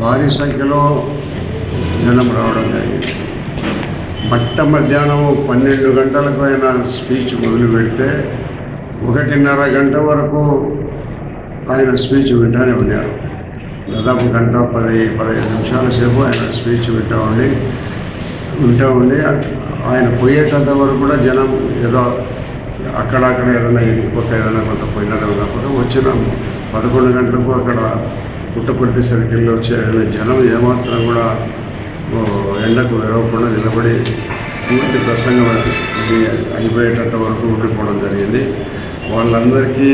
భారీ సంఖ్యలో జనం రావడం జరిగింది. మట్ట మధ్యాహ్నం పన్నెండు గంటలకు ఆయన స్పీచ్ మొదలుపెడితే ఒకటిన్నర గంట వరకు ఆయన స్పీచ్ వింటానే ఉన్నారు. దాదాపు గంట పది పదిహేను నిమిషాల సేపు ఆయన స్పీచ్ వింటా ఉండి వింటా ఉండి ఆయన పోయేటంత వరకు కూడా జనం ఏదో అక్కడక్కడ ఏదైనా ఇంకొక ఏదైనా కొంత పోయినట్టు కాకపోతే వచ్చిన పదకొండు గంటలకు అక్కడ పుట్టపర్తి సర్కిల్లో వచ్చే జనం ఏమాత్రం కూడా ఎండకు వెరవకుండా నిలబడి పూర్తి ప్రసంగం అయిపోయేటంత వరకు ఉండిపోవడం జరిగింది. వాళ్ళందరికీ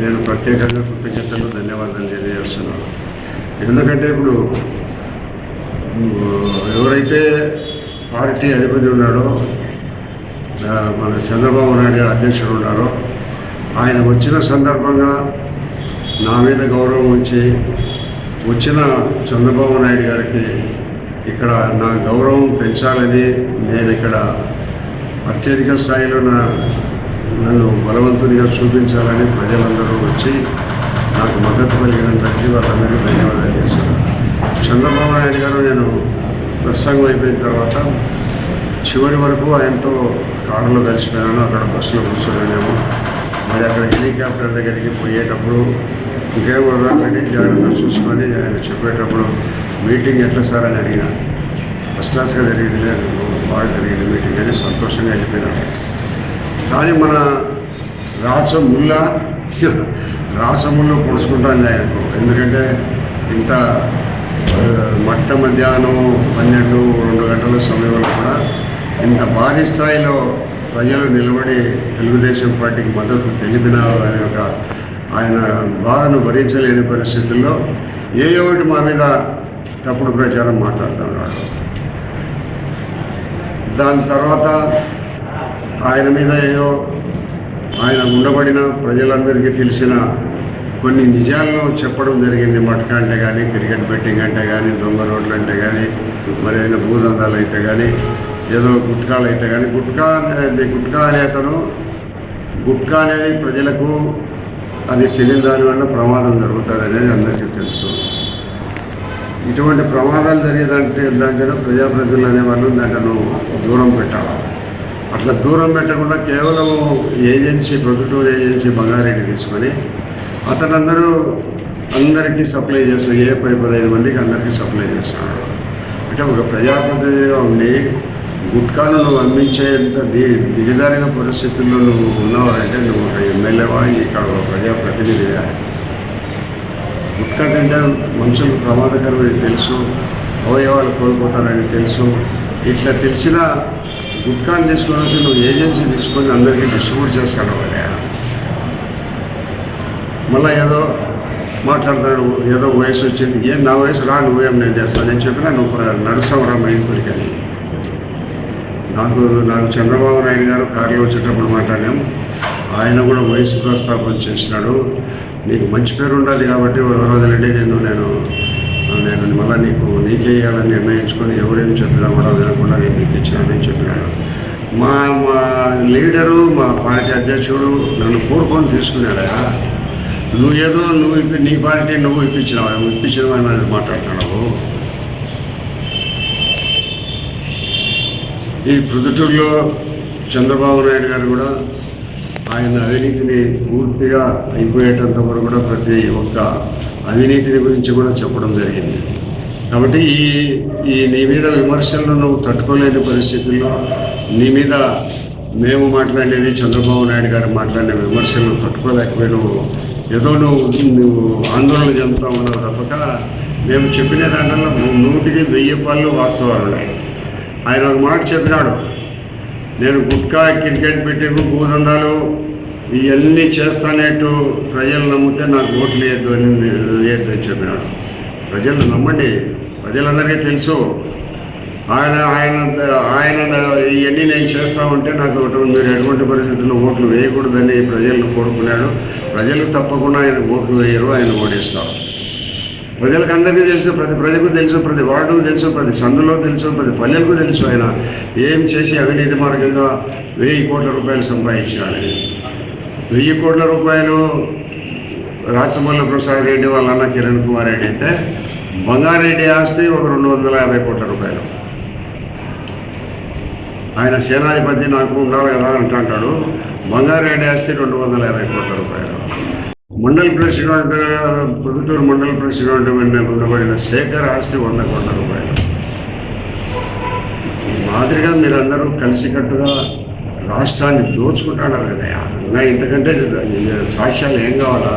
నేను ప్రత్యేకంగా కృతజ్ఞతలు ధన్యవాదాలు తెలియజేస్తున్నాను. ఎందుకంటే ఇప్పుడు ఎవరైతే పార్టీ అధిపతి ఉన్నాడో మన చంద్రబాబు నాయుడు అధ్యక్షుడు ఉన్నారో ఆయన వచ్చిన సందర్భంగా నా మీద గౌరవం ఉంచి వచ్చిన చంద్రబాబు నాయుడు గారికి ఇక్కడ నా గౌరవం పెంచాలని నేను ఇక్కడ అత్యధిక స్థాయిలో నా నన్ను బలవంతునిగా చూపించాలని ప్రజలందరూ వచ్చి నాకు మద్దతు కలిగినందుకు వాళ్ళందరికీ ధన్యవాదాలు చేశాను చంద్రబాబు నాయుడు గారు నేను ప్రసంగం అయిపోయిన తర్వాత చివరి వరకు ఆయనతో కారులో కలిసిపోయాను. అక్కడ బస్సులో కూర్చోలేనేమో. మరి అక్కడ హెలికాప్టర్ దగ్గరికి పోయేటప్పుడు ఇంకేం వదలండి జాగ్రత్త చూసుకొని ఆయన చెప్పేటప్పుడు మీటింగ్ ఎట్లా సార్ అని అడిగిన. ఫస్ట్ క్లాస్గా జరిగింది లేదు బాగా జరిగింది మీటింగ్ అని సంతోషంగా వెళ్ళిపోయినాడు కానీ మన రాసముల్ల రాసముళ్ళు పొడుచుకుంటాను ఆయనకు. ఎందుకంటే ఇంత మట్ట మధ్యాహ్నం పన్నెండు రెండు గంటల సమయంలో కూడా ఇంత భారీ స్థాయిలో ప్రజలు నిలబడి తెలుగుదేశం పార్టీకి మద్దతు తెలిపిన అనే ఒక ఆయన బాధను భరించలేని పరిస్థితుల్లో ఏ ఒకటి మా మీద తప్పుడు ప్రచారం మాట్లాడుతున్నాడు దాని తర్వాత ఆయన మీద ఏదో ఆయన ఉండబడిన ప్రజలందరికీ తెలిసిన కొన్ని నిజాలను చెప్పడం జరిగింది. మటక అంటే కానీ క్రికెట్ బెట్టింగ్ అంటే కానీ దొంగ రోడ్లు అంటే కానీ మరి అయినా భూదందాలు అయితే కానీ ఏదో గుట్కాలు అయితే కానీ గుట్కా అనేది గుట్కా అనే అతను గుట్కా అనేది ప్రజలకు అది తెలియని దానివల్ల ప్రమాదం జరుగుతుంది అనేది అందరికీ తెలుసు. ఇటువంటి ప్రమాదాలు జరిగేదంటే దాంట్లో ప్రజాప్రతినిధులు అనేవాళ్ళు దాంట్లో దూరం పెట్టాలి. అట్లా దూరం పెట్టకుండా కేవలం ఏజెన్సీ ప్రభుత్వ ఏజెన్సీ బంగారెడ్డి తీసుకొని అతనందరూ అందరికీ సప్లై చేస్తారు. ఏ పది పదహైదు మందికి అందరికీ సప్లై చేస్తున్నాడు అంటే ఒక ప్రజాప్రతినిధిగా ఉండి గుట్కాను నువ్వు అమ్మించేంత దిగజారిన పరిస్థితుల్లో నువ్వు ఉన్నావంటే నువ్వు ఒక ఎమ్మెల్యేవా ఇక్కడ ఒక ప్రజాప్రతినిధిగా గుట్కా తింటే మనుషులు ప్రమాదకరమని తెలుసు అవయవాలు కోల్పోతారని తెలుసు. ఇట్లా తెలిసిన గుట్కాను తీసుకొని వచ్చి నువ్వు ఏజెన్సీ తీసుకొని అందరికీ డిస్ట్రిబ్యూట్ చేస్తాడు వాళ్ళ మళ్ళీ ఏదో మాట్లాడతాడు ఏదో వయసు వచ్చింది. ఏం నా వయసు రా నువ్వేం నేను చేస్తాను? నేను చెప్పినా నువ్వు నడుస్తావు రా మైండ్ కొరికని నాకు నాకు చంద్రబాబు నాయుడు గారు కారులో వచ్చేటప్పుడు మాట్లాడాం ఆయన కూడా వయసు ప్రస్తాపన చేసినాడు. నీకు మంచి పేరు ఉండాలి కాబట్టి ఒక రోజులంటే నేను నేను నేను మళ్ళీ నీకు నీకే ఇవ్వాలని నిర్ణయించుకొని ఎవరేం చెప్పినా కూడా వినకుండా నేను నీకు ఇచ్చానని చెప్పినాడు. మా మా లీడరు మా పార్టీ అధ్యక్షుడు నన్ను కోరుకొని తీసుకున్నాడా? నువ్వు ఏదో నువ్వు ఇప్పి నీ పార్టీ నువ్వు ఇప్పించినావు? నువ్వు ఇప్పించినావు అని మాట్లాడుతున్నావు. ఈ ప్రొద్దుటూరులో చంద్రబాబు నాయుడు గారు కూడా ఆయన అవినీతిని పూర్తిగా అయిపోయేటంత వరకు కూడా ప్రతి ఒక్క అవినీతిని గురించి కూడా చెప్పడం జరిగింది. కాబట్టి ఈ ఈ నీ మీద విమర్శలను నువ్వు తట్టుకోలేని పరిస్థితుల్లో నీ మీద మేము మాట్లాడేది చంద్రబాబు నాయుడు గారు మాట్లాడిన విమర్శలను తట్టుకోలేకపోయి నువ్వు ఏదో నువ్వు నువ్వు ఆందోళన చెందుతా ఉన్నావు తప్పక. మేము చెప్పిన దాంట్లో నూటికి వెయ్యి పళ్ళు వాస్తవాలు ఉన్నాయి ఆయన ఒక మాట చెప్పినాడు. నేను గుట్కా క్రికెట్ పెట్టికు భూదందాలు ఇవన్నీ చేస్తానేట్టు ప్రజలు నమ్మితే నాకు ఓట్లు వేయద్దు అని వేయద్దు అని చెప్పినాడు. ప్రజలు నమ్మండి. ప్రజలందరికీ తెలుసు. ఆయన ఆయన ఆయన ఇవన్నీ నేను చేస్తామంటే నాకు మీరు ఎటువంటి పరిస్థితుల్లో ఓట్లు వేయకూడదని ప్రజలను కోరుకున్నాడు ప్రజలు తప్పకుండా ఆయన ఓట్లు వేయరు ఆయన ఓడిస్తారు ప్రజలకు అందరికీ తెలుసు ప్రతి ప్రజలకు తెలుసు ప్రతి వార్డుకు తెలుసు ప్రతి సందులో తెలుసు ప్రతి పల్లెలకు తెలుసు ఆయన ఏం చేసి అవినీతి మార్గంగా వెయ్యి కోట్ల రూపాయలు సంపాదించాలి. వెయ్యి కోట్ల రూపాయలు రాచమల్ల ప్రసాద్ రెడ్డి వాళ్ళ అన్న కిరణ్ కుమార్ రెడ్డి అయితే బంగారెడ్డి ఆస్తి ఒక రెండు వందల యాభై కోట్ల రూపాయలు. ఆయన సేనాధిపతి నాకు ఉండాలి కదా అంటుంటాడు బంగారెడ్డి ఆస్తి రెండు వందల యాభై కోట్ల రూపాయలు. మండల్ ప్రెసిడెంట్ పొద్దుటూరు మండల్ ప్రెసిడెంట్ ఉండబడిన శేఖర్ ఆస్తి వంద కోట్ల రూపాయలు. మాదిరిగా మీరందరూ కలిసికట్టుగా రాష్ట్రాన్ని దోచుకుంటున్నారు కదా ఇంకా ఇంతకంటే సాక్ష్యాలు ఏం కావాలా?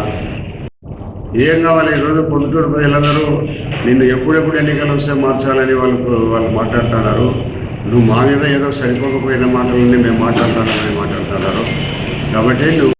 ఏం కావాలి? ఈరోజు పొద్దుటూరు ప్రజలందరూ నిన్ను ఎప్పుడెప్పుడు ఎన్నికలు వస్తే మార్చాలని వాళ్ళు వాళ్ళు మాట్లాడుతున్నారు. నువ్వు మా మీద ఏదో సరిపోకపోయిన మాటలన్నీ మేము మాట్లాడుతున్నామని మాట్లాడుతున్నారు. కాబట్టి నువ్వు